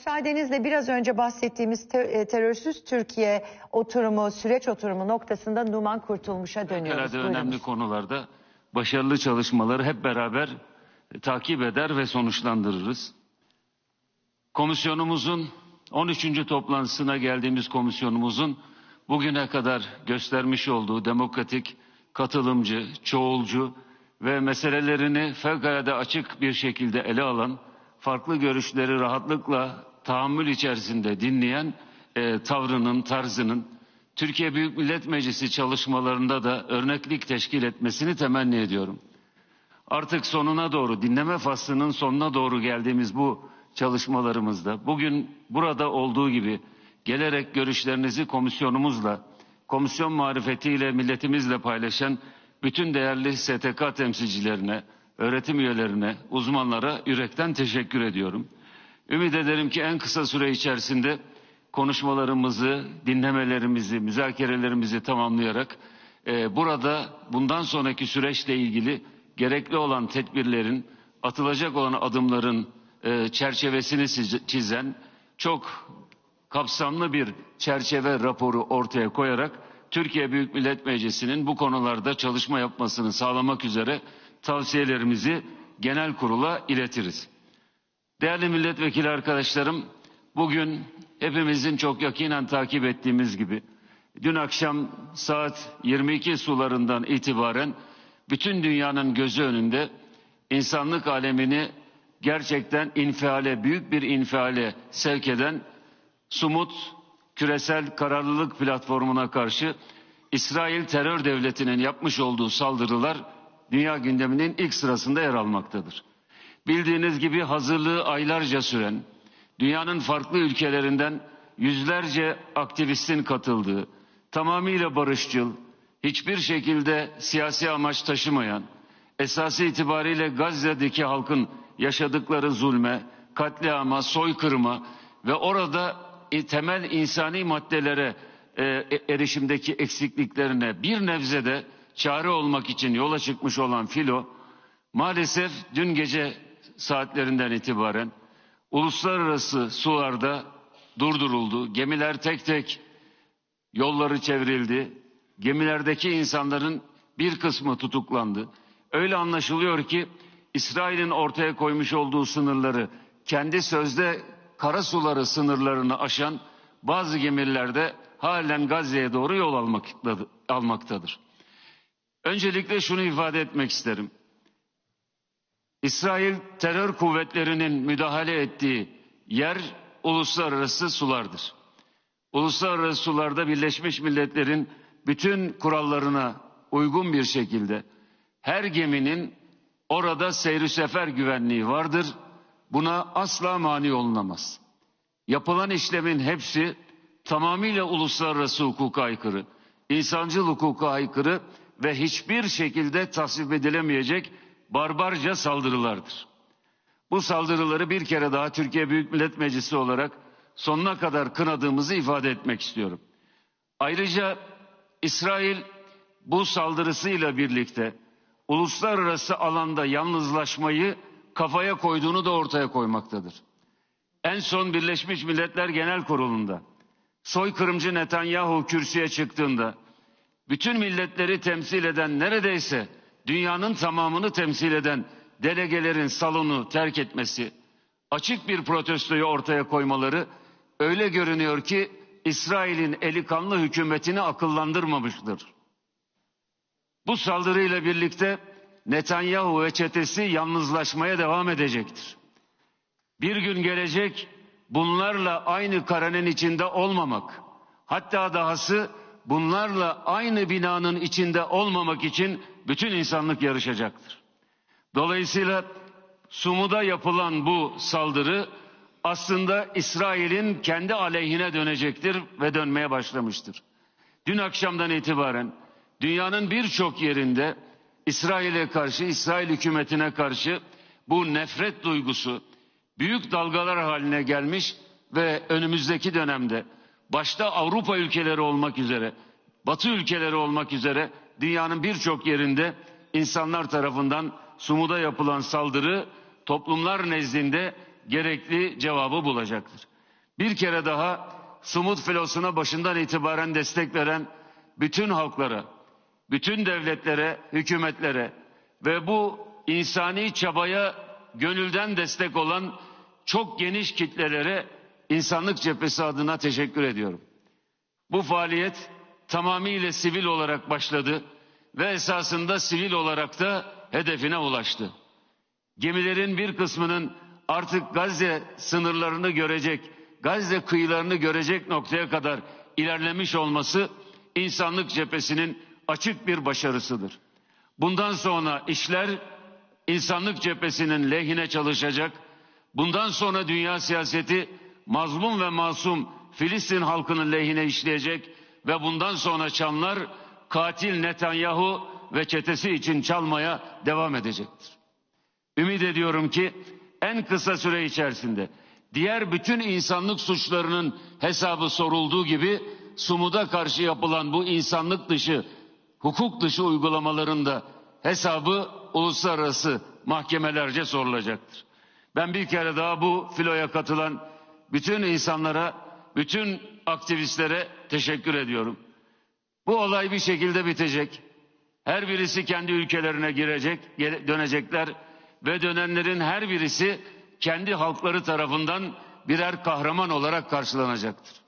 Müsaadenizle biraz önce bahsettiğimiz te- e, terörsüz Türkiye oturumu, süreç oturumu noktasında Numan Kurtulmuş'a dönüyoruz. Herhalde önemli Buyurunuz. konularda başarılı çalışmaları hep beraber e, takip eder ve sonuçlandırırız. Komisyonumuzun 13. toplantısına geldiğimiz komisyonumuzun bugüne kadar göstermiş olduğu demokratik, katılımcı, çoğulcu ve meselelerini fevkalade açık bir şekilde ele alan, farklı görüşleri rahatlıkla tahammül içerisinde dinleyen e, tavrının, tarzının Türkiye Büyük Millet Meclisi çalışmalarında da örneklik teşkil etmesini temenni ediyorum. Artık sonuna doğru, dinleme faslının sonuna doğru geldiğimiz bu çalışmalarımızda bugün burada olduğu gibi gelerek görüşlerinizi komisyonumuzla, komisyon marifetiyle milletimizle paylaşan bütün değerli STK temsilcilerine, öğretim üyelerine, uzmanlara yürekten teşekkür ediyorum. Ümit ederim ki en kısa süre içerisinde konuşmalarımızı, dinlemelerimizi, müzakerelerimizi tamamlayarak e, burada bundan sonraki süreçle ilgili gerekli olan tedbirlerin, atılacak olan adımların e, çerçevesini çiz- çizen çok kapsamlı bir çerçeve raporu ortaya koyarak Türkiye Büyük Millet Meclisi'nin bu konularda çalışma yapmasını sağlamak üzere tavsiyelerimizi genel kurula iletiriz. Değerli milletvekili arkadaşlarım, bugün hepimizin çok yakinen takip ettiğimiz gibi dün akşam saat 22 sularından itibaren bütün dünyanın gözü önünde insanlık alemini gerçekten infiale, büyük bir infiale sevk eden Sumut Küresel Kararlılık Platformu'na karşı İsrail terör devletinin yapmış olduğu saldırılar dünya gündeminin ilk sırasında yer almaktadır. Bildiğiniz gibi hazırlığı aylarca süren, dünyanın farklı ülkelerinden yüzlerce aktivistin katıldığı, tamamıyla barışçıl, hiçbir şekilde siyasi amaç taşımayan, esası itibariyle Gazze'deki halkın yaşadıkları zulme, katliama, soykırıma ve orada e, temel insani maddelere e, e, erişimdeki eksikliklerine bir nebze de çare olmak için yola çıkmış olan filo, maalesef dün gece saatlerinden itibaren uluslararası sularda durduruldu. Gemiler tek tek yolları çevrildi. Gemilerdeki insanların bir kısmı tutuklandı. Öyle anlaşılıyor ki İsrail'in ortaya koymuş olduğu sınırları kendi sözde kara suları sınırlarını aşan bazı gemilerde halen Gazze'ye doğru yol almaktadır. Öncelikle şunu ifade etmek isterim. İsrail terör kuvvetlerinin müdahale ettiği yer uluslararası sulardır. Uluslararası sularda Birleşmiş Milletler'in bütün kurallarına uygun bir şekilde her geminin orada seyri sefer güvenliği vardır. Buna asla mani olunamaz. Yapılan işlemin hepsi tamamıyla uluslararası hukuka aykırı, insancıl hukuka aykırı ve hiçbir şekilde tasvip edilemeyecek barbarca saldırılardır. Bu saldırıları bir kere daha Türkiye Büyük Millet Meclisi olarak sonuna kadar kınadığımızı ifade etmek istiyorum. Ayrıca İsrail bu saldırısıyla birlikte uluslararası alanda yalnızlaşmayı kafaya koyduğunu da ortaya koymaktadır. En son Birleşmiş Milletler Genel Kurulu'nda soykırımcı Netanyahu kürsüye çıktığında bütün milletleri temsil eden neredeyse dünyanın tamamını temsil eden delegelerin salonu terk etmesi, açık bir protestoyu ortaya koymaları öyle görünüyor ki İsrail'in eli kanlı hükümetini akıllandırmamıştır. Bu saldırıyla birlikte Netanyahu ve çetesi yalnızlaşmaya devam edecektir. Bir gün gelecek bunlarla aynı karenin içinde olmamak, hatta dahası bunlarla aynı binanın içinde olmamak için bütün insanlık yarışacaktır. Dolayısıyla Sumud'a yapılan bu saldırı aslında İsrail'in kendi aleyhine dönecektir ve dönmeye başlamıştır. Dün akşamdan itibaren dünyanın birçok yerinde İsrail'e karşı, İsrail hükümetine karşı bu nefret duygusu büyük dalgalar haline gelmiş ve önümüzdeki dönemde başta Avrupa ülkeleri olmak üzere, Batı ülkeleri olmak üzere dünyanın birçok yerinde insanlar tarafından Sumud'a yapılan saldırı toplumlar nezdinde gerekli cevabı bulacaktır. Bir kere daha Sumut filosuna başından itibaren destek veren bütün halklara, bütün devletlere, hükümetlere ve bu insani çabaya gönülden destek olan çok geniş kitlelere insanlık cephesi adına teşekkür ediyorum. Bu faaliyet tamamıyla sivil olarak başladı ve esasında sivil olarak da hedefine ulaştı. Gemilerin bir kısmının artık Gazze sınırlarını görecek, Gazze kıyılarını görecek noktaya kadar ilerlemiş olması insanlık cephesinin açık bir başarısıdır. Bundan sonra işler insanlık cephesinin lehine çalışacak. Bundan sonra dünya siyaseti mazlum ve masum Filistin halkının lehine işleyecek ve bundan sonra çanlar katil Netanyahu ve çetesi için çalmaya devam edecektir. Ümit ediyorum ki en kısa süre içerisinde diğer bütün insanlık suçlarının hesabı sorulduğu gibi Sumud'a karşı yapılan bu insanlık dışı, hukuk dışı uygulamaların da hesabı uluslararası mahkemelerce sorulacaktır. Ben bir kere daha bu filoya katılan bütün insanlara, bütün aktivistlere teşekkür ediyorum. Bu olay bir şekilde bitecek. Her birisi kendi ülkelerine girecek, dönecekler ve dönenlerin her birisi kendi halkları tarafından birer kahraman olarak karşılanacaktır.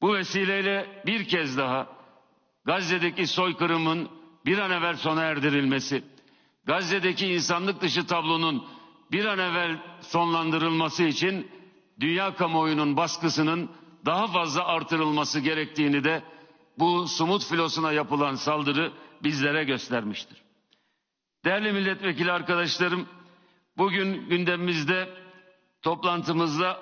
Bu vesileyle bir kez daha Gazze'deki soykırımın bir an evvel sona erdirilmesi, Gazze'deki insanlık dışı tablonun bir an evvel sonlandırılması için dünya kamuoyunun baskısının daha fazla artırılması gerektiğini de bu Sumut filosuna yapılan saldırı bizlere göstermiştir. Değerli milletvekili arkadaşlarım, bugün gündemimizde toplantımızda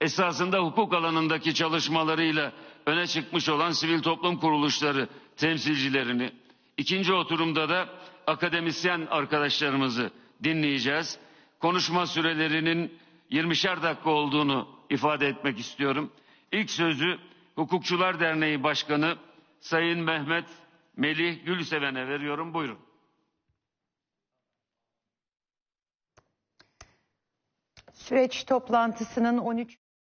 esasında hukuk alanındaki çalışmalarıyla öne çıkmış olan sivil toplum kuruluşları temsilcilerini, ikinci oturumda da akademisyen arkadaşlarımızı dinleyeceğiz. Konuşma sürelerinin 20'şer dakika olduğunu ifade etmek istiyorum. İlk sözü Hukukçular Derneği Başkanı Sayın Mehmet Melih Gülseven'e veriyorum. Buyurun. Süreç toplantısının 13